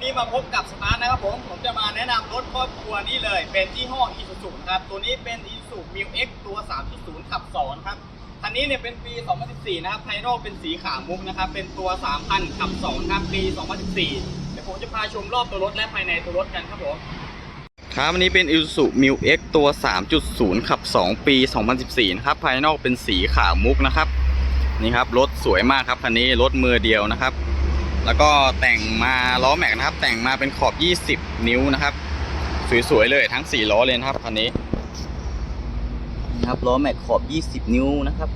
วันนี้มาพบกับสตาร์ทนะครับผมผมจะมาแนะนำรถครอบครัวนี่เลย เป็นที่ห้อ i s u z u ครับตัวนี้เป็น i s u z u m i X ตัว 3.0 ขับ 2 ครับคันนี้เนี่ยเป็นปี 2014 นะครับภายนอกเป็นสีขาวมุกนะครับ เป็นตัว 3,000 ขับ 2 ครับปี 2014 เดี๋ยวผมจะพาชมรอบตัวรถและภายในตัวรถกันครับผมครับวันนี้เป็น Isuzu m i X ตัว 3.0 ขับ 2 ปี 2014 นะครับ ภายนอกเป็นสีขาวมุกนะครับ นี่ครับ รถสวยมากครับ คันนี้รถมือเดียวนะครับ แล้วก็แต่งมาล้อแม็กนะครับ แต่งมาเป็นขอบ 20 นิ้วนะครับ สวยๆเลยทั้ง 4 ล้อเลยนะครับคันนี้นะครับล้อแม็กขอบ 20 นิ้วนะครับ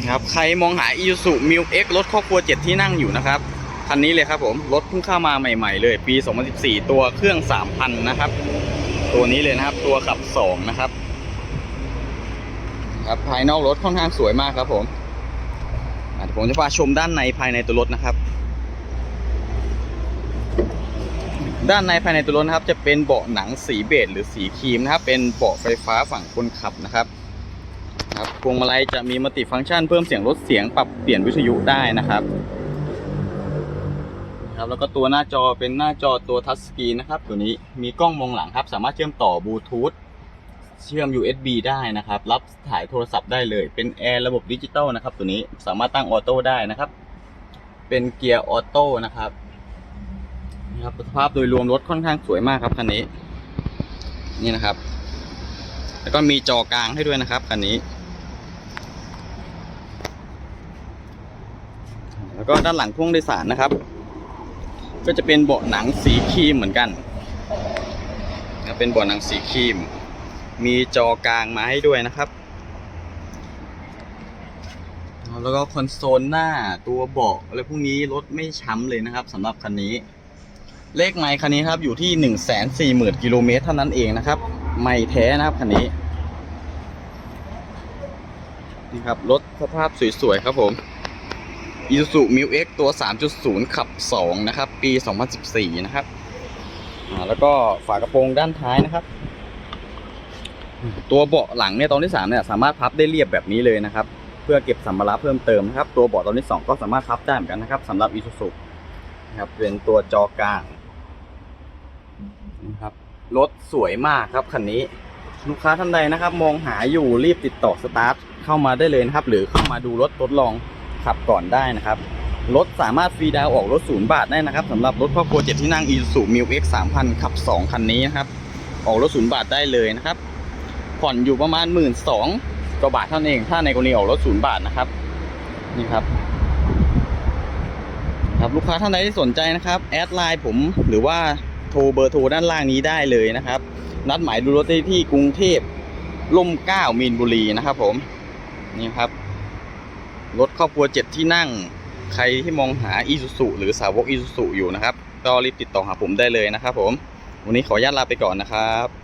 นะครับใครมองหา Isuzu m i X รถครอบครัว 7 ที่นั่งอยู่นะครับ คันนี้เลยครับผม รถเพิ่งเข้ามาใหม่ ๆ เลย ปี 2014 ตัวเครื่อง 3,000 นะครับ ตัวนี้เลยนะครับ ตัวขับ 2 นะครับ ครับภายนอกรถค่อนข้างสวยมากครับผม เดี๋ยวผมจะพาชมด้านในภายในตัวรถนะครับ ด้านในภายในตัวรถนะครับจะเป็นเบาะหนังสีเบจหรือสีครีมนะครับ เป็นเบาะไฟฟ้าฝั่งคนขับนะครับครับพวงมาลัยจะมีมัลติฟังก์ชันเพิ่มเสียงลดเสียงปรับเปลี่ยนวิทยุได้นะครับครับแล้วก็ตัวหน้าจอเป็นหน้าจอตัวทัชสกรีนนะครับ ตัวนี้มีกล้องมองหลังครับ สามารถเชื่อมต่อบลูทูธ เชื่อม USB ได้นะครับ รับถ่ายโทรศัพท์ได้เลย เป็นแอร์ระบบดิจิตอลนะครับ ตัวนี้สามารถตั้งออโต้ได้นะครับ เป็นเกียร์ออโต้นะครับนี่ครับสภาพโดยรวมรถค่อนข้างสวยมากครับคันนี้ นี่นะครับ แล้วก็มีจอกลางให้ด้วยนะครับคันนี้ แล้วก็ด้านหลังพ่วงโดยสารนะครับ ก็จะเป็นเบาะหนังสีครีมเหมือนกันเป็นเบาะหนังสีครีม มีจอกลางมาให้ด้วยนะครับ แล้วก็คอนโซลหน้าตัวเบาะอะไรพวกนี้รถไม่ช้ำเลยนะครับสำหรับคันนี้ เลขไมล์คันนี้ครับอยู่ที่ 1 4 0 0 0 0กิโลเมตรเท่านั้นเองนะครับ ไม่แท้นะครับคันนี้นี่ครับรถสภาพสวยๆครับผม Isuzu m i X ตัว 3.0 ขับ 2 นะครับ ปี 2014 นะครับ แล้วก็ฝากระโปรงด้านท้ายนะครับ ตัวเบาะหลังเนี่ยตอนที่3เนี่ยสามารถพับได้เรียบแบบนี้เลยนะครับเพื่อเก็บสัมภาระเพิ่มเติมนะครับตัวเบาะตอนที่ 2 ก็สามารถพับได้เหมือนกันนะครับสำหรับ Isuzu นะครับเป็นตัวจอกลางนะครับรถสวยมากครับคันนี้ลูกค้าท่านใดนะครับ มองหาอยู่รีบติดต่อสตาร์ทเข้ามาได้เลยนะครับ หรือเข้ามาดูรถทดลองขับก่อนได้นะครับรถสามารถฟรีดาวออกรถศูนย์บาทได้นะครับสำหรับรถครอบครัว7ที่นั่ง Isuzu m i X 3000ขับ2คันนี้นะครับ ออกรถศูนย์บาทได้เลยนะครับ ผ่อนอยู่ประมาณ1 2ื่นสองกว่าบาทเท่านั้นเอง ถ้าในกรณีออกรถศูนย์บาทนะครับ นี่ครับ ครับลูกค้าท่านใดที่สนใจนะครับ แอดไลน์ผมหรือว่าโทรเบอร์โทรด้านล่างนี้ได้เลยนะครับ นัดหมายดูรถได้ที่กรุงเทพล่มเก้ามีนบุรีนะครับ ผมนี่ครับรถครอบครัว7ที่นั่ง ใครที่มองหา Isuzu หรือสาวก Isuzu อยู่นะครับ ก็รีบติดต่อหาผมได้เลยนะครับ ผม วันนี้ขออนุญาตลาไปก่อนนะครับ